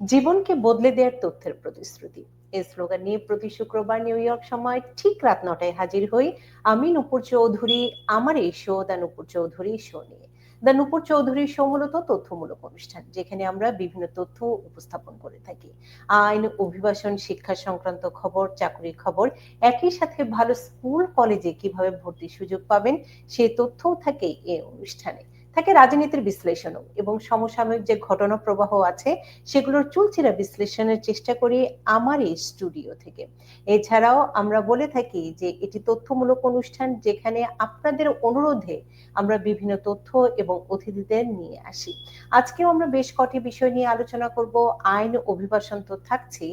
জীবনকে বদলে দেওয়ার তথ্যের প্রতিশ্রুতি। এই স্লোগান নিয়ে প্রতি শুক্রবার নিউ ইয়র্ক সময় ঠিক রাত নটায় হাজির হই আমি নুপুর চৌধুরী, আমার এই show the Nupur Chowdhury show নিয়ে। দ্য নুপুর চৌধুরী শো মূলত তথ্যমূলক অনুষ্ঠান, যেখানে আমরা বিভিন্ন তথ্য উপস্থাপন করে থাকি। আইন, অভিবাসন, শিক্ষা সংক্রান্ত খবর চাকরির খবর, একই সাথে ভালো স্কুল, কলেজে কীভাবে ভর্তির সুযোগ পাবেন সেই তথ্যও থাকে এই অনুষ্ঠানে। থাকে রাজনীতির বিশ্লেষণও এবং সমসাময়িক যে ঘটনা প্রবাহ আছে, সেগুলোর চুলচিরা বিশ্লেষণের চেষ্টা করি আমার এই স্টুডিও থেকে। এছাড়াও আমরা বলে থাকি যে এটি তথ্যমূলক অনুষ্ঠান যেখানে আপনাদের অনুরোধে আমরা বিভিন্ন তথ্য এবং অতিথিদের নিয়ে আসি। আজকেও আমরা বেশ কটি বিষয় নিয়ে আলোচনা করব। আইন, অভিবাসন তো থাকছে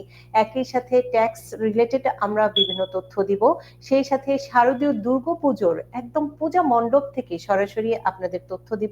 একই সাথে ট্যাক্স রিলেটেড আমরা বিভিন্ন তথ্য দিব। সেই সাথে শারদীয় দুর্গাপুজোর একদম পূজা মণ্ডপ থেকে সরাসরি আপনাদের তথ্য দিব।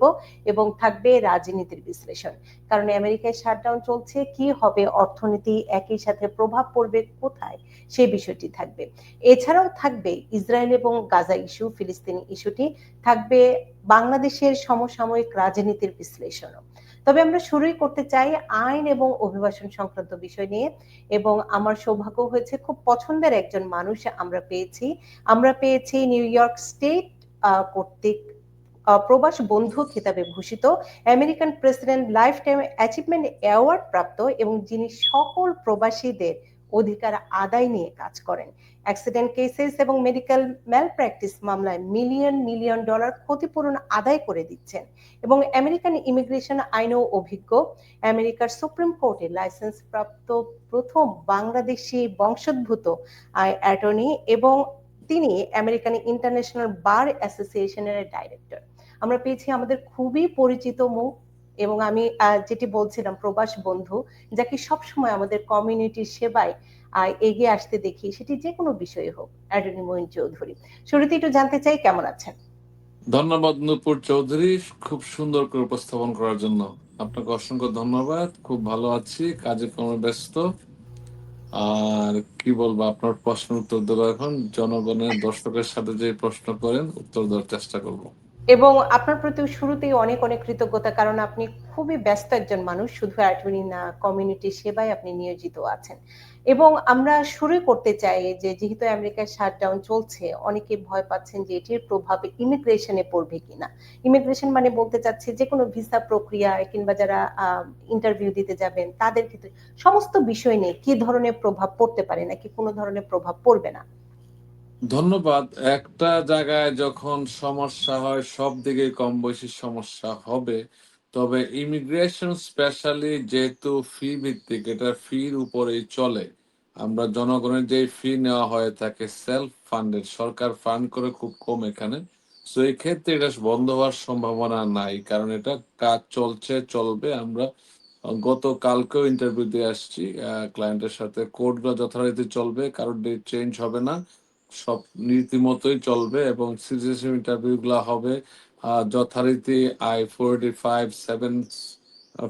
এবং থাকবে রাজনীতির বিশ্লেষণ। কারণ আমেরিকায় শাটডাউন চলছে, কি হবে, অর্থনীতি একই সাথে প্রভাব পড়বে কোথায় সেই বিষয়টি থাকবে। এছাড়াও থাকবে ইসরায়েল এবং গাজা ইস্যু, ফিলিস্তিনি ইস্যুটি, থাকবে বাংলাদেশের সমসাময়িক রাজনীতির বিশ্লেষণও। তবে আমরা শুরুই করতে চাই আইন এবং অভিবাসন সংক্রান্ত বিষয় নিয়ে এবং আমার সৌভাগ্য হয়েছে খুব পছন্দের একজন মানুষ আমরা পেয়েছি। আমরা পেয়েছি নিউ ইয়র্ক স্টেট কর্তৃক প্রবাস বন্ধু খেতাবে ভূষিত, American president life time achievement award প্রাপ্ত এবং যিনি সকল প্রবাসীদের অধিকার আদায় নিয়ে কাজ করেন। অ্যাক্সিডেন্ট কেসেস এবং মেডিকেল ম্যাল প্র্যাকটিস মামলায় মিলিয়ন মিলিয়ন ডলার ক্ষতিপূরণ আদায় করে দিচ্ছেন এবং আমেরিকান ইমিগ্রেশন আইনও অভিজ্ঞ। আমেরিকার সুপ্রিম কোর্টে লাইসেন্স প্রাপ্ত প্রথম বাংলাদেশি বংশোদ্ভূত অ্যাটর্নি এবং তিনি আমেরিকান ইন্টারন্যাশনাল বার অ্যাসোসিয়েশনের ডাইরেক্টর। আমরা পেয়েছি আমাদের খুবই পরিচিত মুখ এবং আমি যেটি বলছিলাম, প্রবাস বন্ধু, যাকে সবসময় আমাদের কমিউনিটির সেবায় এগিয়ে আসতে দেখি, সেটি যে কোনো বিষয়ে হোক, অ্যাডনি মহিন চৌধুরী। শুরুতে একটু জানতে চাই, কেমন আছেন? ধন্যবাদ নূপুর চৌধুরী, খুব সুন্দর করে উপস্থাপন করার জন্য। আপনাকে অসংখ্য ধন্যবাদ, খুব ভালো আছি, কাজে কর্মে ব্যস্ত। আর কি বলব, আপনার প্রশ্ন উত্তর দেবো এখন। জনগণের দর্শকের সাথে যে প্রশ্ন করেন, উত্তর দেওয়ার চেষ্টা করব। এবং আপনার প্রতি শুরুতেই অনেক অনেক কৃতজ্ঞতা, কারণ আপনি খুবই ব্যস্ত একজন মানুষ, শুধু অ্যাটর্নি না, কমিউনিটি সেবায় আপনি নিয়োজিত আছেন। এবং আমরা শুরু করতে চাই যে, যেহেতু আমেরিকার শাটডাউন চলছে, অনেকে ভয় পাচ্ছেন যে, এটির প্রভাব ইমিগ্রেশনে পড়বে কিনা। ইমিগ্রেশন মানে বলতে চাচ্ছি যে, কোনো ভিসা প্রক্রিয়া কিংবা যারা ইন্টারভিউ দিতে যাবেন, তাদের ক্ষেত্রে সমস্ত বিষয় নিয়ে কি ধরনের প্রভাব পড়তে পারে নাকি কোনো ধরনের প্রভাব পড়বে না? ধন্যবাদ। একটা জায়গায় যখন সমস্যা হয়, সব দিকে কম বেশি সমস্যা হবে। তবে ইমিগ্রেশন স্পেশালি যেহেতু ফি ভিত্তিক এটা ফির উপরেই চলে। আমরা জনগণের যে ফি নেওয়া হয়ে থাকে সেলফ ফান্ডেড সরকার ফান্ড করে খুব কম এখানে। তো এই ক্ষেত্রে এটা বন্ধ হওয়ার সম্ভাবনা নাই, কারণ এটা কাজ চলছে, চলবে। আমরা গতকালকেও ইন্টারভিউ দিয়ে আসছি ক্লায়েন্টের সাথে। কোডগুলো যথারীতি চলবে, কারোর চেঞ্জ হবে না। সব নীতিমতোই চলবে এবং সিটিজেনশিপ ইন্টারভিউ গুলা হবে যথারীতি I forty five seven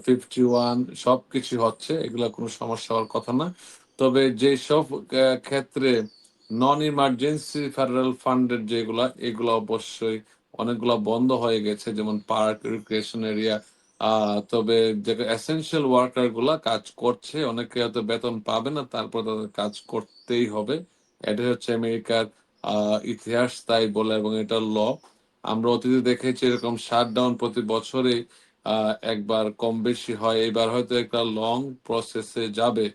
fifty one সব কিছু হচ্ছে, এগুলা কোনো সমস্যা হওয়ার কথা না। তবে যেসব ক্ষেত্রে নন ইমার্জেন্সি ফেডারেল ফান্ডের যেগুলা, এগুলো অবশ্যই অনেকগুলা বন্ধ হয়ে গেছে, যেমন পার্ক রিক্রিয়েশন এরিয়া তবে যে এসেন্সিয়াল ওয়ার্কারগুলা কাজ করছে, অনেকে হয়তো বেতন পাবে না, তারপর তাদের কাজ করতেই হবে। এটা হচ্ছে আমেরিকার ইতিহাস, তাই বলে, এবং এটা ল। আমরা অতীতে দেখেছি এরকম শাটডাউন প্রতি বছরে একবার কম বেশি হয়, এবার হয়তো একটা লং প্রসেসে যাবে।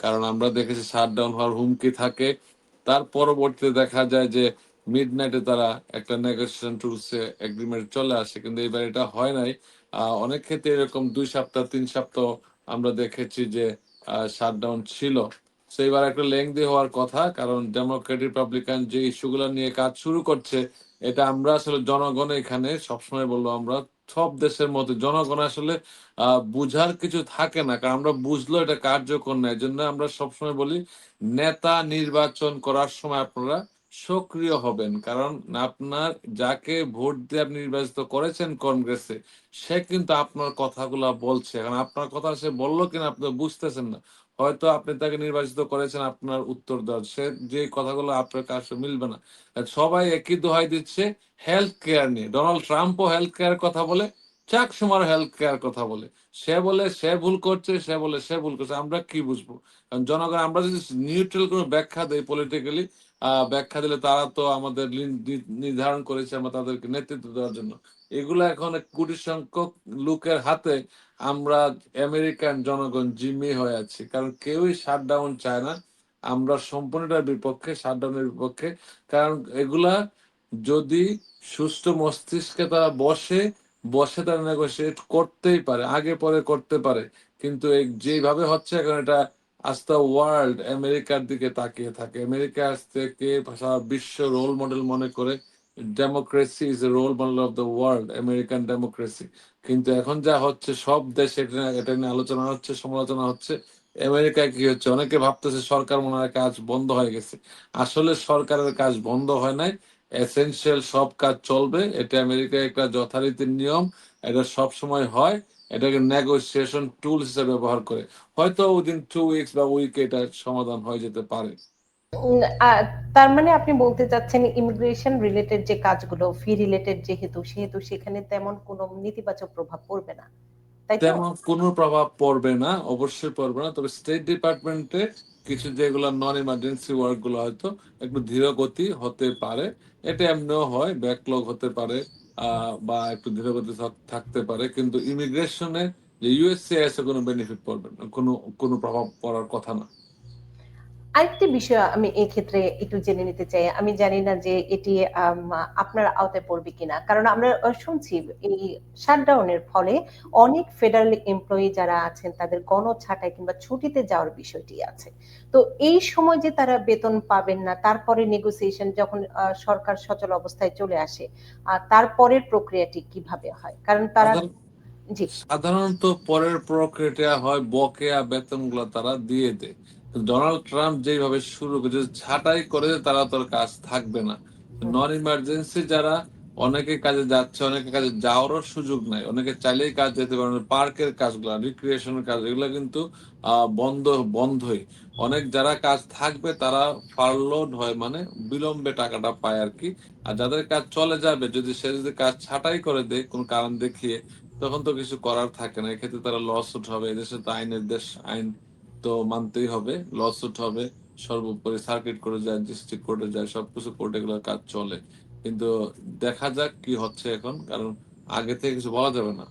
কারণ আমরা দেখেছি শাটডাউন হওয়ার হুমকি থাকে। তার পরবর্তীতে দেখা যায় যে মিড নাইটে তারা একটা নেগোসিয়েশন টুলসে এগ্রিমেন্ট চলে আসে, কিন্তু এবার এটা হয় নাই। অনেক ক্ষেত্রে এরকম দুই সপ্তাহ, তিন সপ্তাহ আমরা দেখেছি যে শাটডাউন ছিল। সেইবার একটা লেংদি হওয়ার কথা, কারণ ডেমোক্রেট রিপাবলিকান যে ইস্যুগুলো নিয়ে কাজ শুরু করছে, এটা আমরা আসলে জনগণ এখানে সবসময় বলল আমরা সব দেশের মধ্যে জনগণ আসলে বুঝার কিছু থাকে না, কারণ আমরা বুঝলো এটা কার্যকর না জন্য আমরা সবসময় বলি নেতা নির্বাচন করার সময় আপনারা সক্রিয় হবেন, কারণ আপনার যাকে ভোট দিয়ে আপনি নির্বাচিত করেছেন কংগ্রেসে, সে কিন্তু আপনার কথাগুলা বলছে, কারণ আপনার কথা সে বলল কিনা আপনি বুঝতেছেন না। হয়তো আপনি তাকে নির্বাচিত করেছেন, আপনার উত্তর দেওয়ার। সে যে কথাগুলো আপনার কাছে মিলবে না। সবাই একই দোহাই দিচ্ছে হেলথ কেয়ার নিয়ে। ডোনাল্ড ট্রাম্পও হেলথ কেয়ার কথা বলে চাক সুমার হেলথ কেয়ার কথা বলে। সে বলে, সে ভুল করছে, সে বলে, সে ভুল করছে। আমরা কি বুঝব? কারণ জনগণ, আমরা যদি নিউট্রাল কোনো ব্যাখ্যা দেই পলিটিক্যালি ব্যাখ্যা দিলে তারা তো আমাদের নির্ধারণ করেছে আমরা তাদেরকে নেতৃত্ব দেওয়ার জন্য। এগুলো এখন কোটি সংখ্যক লোকের হাতে আমরা আমেরিকান জনগণ জিম্মি হয়ে আছি। কারণ কেউই শাটডাউন চায় না। আমরা সম্পূর্ণটার বিপক্ষে শাটডাউনের বিপক্ষে। কারণ এগুলা যদি সুস্থ মস্তিষ্কে তারা বসে বসে তারা নেগোসিয়েট করতেই পারে, আগে পরে করতে পারে। কিন্তু যেভাবে হচ্ছে, এখন এটা আস্তে ওয়ার্ল্ড আমেরিকার দিকে তাকিয়ে থাকে। আমেরিকা আজ থেকে সারা বিশ্ব রোল মডেল মনে করে democracy is a role model of the world American democracy কিন্তু এখন যা হচ্ছে, সব দেশে এটা এটা নিয়ে আলোচনা হচ্ছে, সমালোচনা হচ্ছে। আমেরিকায় কি হচ্ছে? অনেকে ভাবতেছে সরকার মনে হয় কাজ বন্ধ হয়ে গেছে। আসলে সরকারের কাজ বন্ধ হয় নাই। এসেনশিয়াল সব কাজ চলবে। এটা আমেরিকায় একটা যথারীতির নিয়ম। এটা সব সময় হয়। এটাকে নেগোসিয়েশন টুল হিসেবে ব্যবহার করে। হয়তো উইদিন টু উইকস বা উইক এটা সমাধান হয়ে যেতে পারে। তার মানে আপনি বলতে চাচ্ছেন ইমিগ্রেশন রিলেটেড যে কাজগুলো ফি রিলেটেড যেহেতু সেহেতু সেখানে তেমন কোনো নেতিবাচক প্রভাব পড়বে না তেমন কোনো প্রভাব পড়বে না, অবশ্যই পড়বে না, তবে স্টেট ডিপার্টমেন্টে কিছু যেগুলো নন ইমার্জেন্সি ওয়ার্কগুলো হয়তো একটু ধীর গতি হতে পারে, এটা এমনিও হয় ব্যাকলগ হতে পারে বা একটু ধীর গতি থাকতে পারে, কিন্তু ইমিগ্রেশনে যে ইউএসসিআইএস এ কোনো বেনিফিট পড়বে না, কোনো কোনো প্রভাব পড়ার কথা না। আরেকটি বিষয় আমি এই ক্ষেত্রে একটু জেনে নিতে চাই। আমি জানি না যে এটি আপনার আওতায় পড়বে কিনা। কারণ আমরা শুনছি এই শাটডাউনের ফলে অনেক ফেডারেল এমপ্লয়ি যারা আছেন তাদের গণ ছাঁটাই কিংবা ছুটিতে যাওয়ার বিষয়টি আছে। তো এই সময় যে তারা বেতন পাবেন না তারপরে নেগোসিয়েশন যখন সরকার সচল অবস্থায় চলে আসে আর তারপরের প্রক্রিয়াটি কীভাবে হয়? কারণ তারা জি। সাধারণত পরের প্রক্রিয়া হয় বকেয়া বেতনগুলো তারা দিয়ে দেয়। ডোনাল্ড ট্রাম্প যেভাবে শুরু করেছে ছাঁটাই করে তারা তোর কাজ থাকবে না। নন ইমার্জেন্সি যারা, অনেকে কাজে যাচ্ছে, অনেকে কাজে যাওয়ারও সুযোগ নাই। অনেকে চাইলেই কাজ যেতে পারে পার্কের কাজগুলো রিক্রিয়েশনের কাজ, এগুলো কিন্তু বন্ধ, বন্ধই। অনেক যারা কাজ থাকবে, তারা ফারলোড হয় মানে বিলম্বে টাকাটা পায় আর কি। আর যাদের কাজ চলে যাবে, যদি সে যদি কাজ ছাঁটাই করে দেয়, কোনো কারণ দেখিয়ে, তখন তো কিছু করার থাকে না। এক্ষেত্রে তারা লসুট হবে এদেশে তো আইনের দেশ, আইন তো মানতেই হবে লসুট হবে, সর্বোপরি সার্কিট করে যায় ডিস্ট্রিক্ট কোর্টে যায়, সবকিছু কোর্টে গুলো কাজ চলে। কিন্তু দেখা যাক কি হচ্ছে এখন, কারণ আগে থেকে কিছু বলা যাবে না।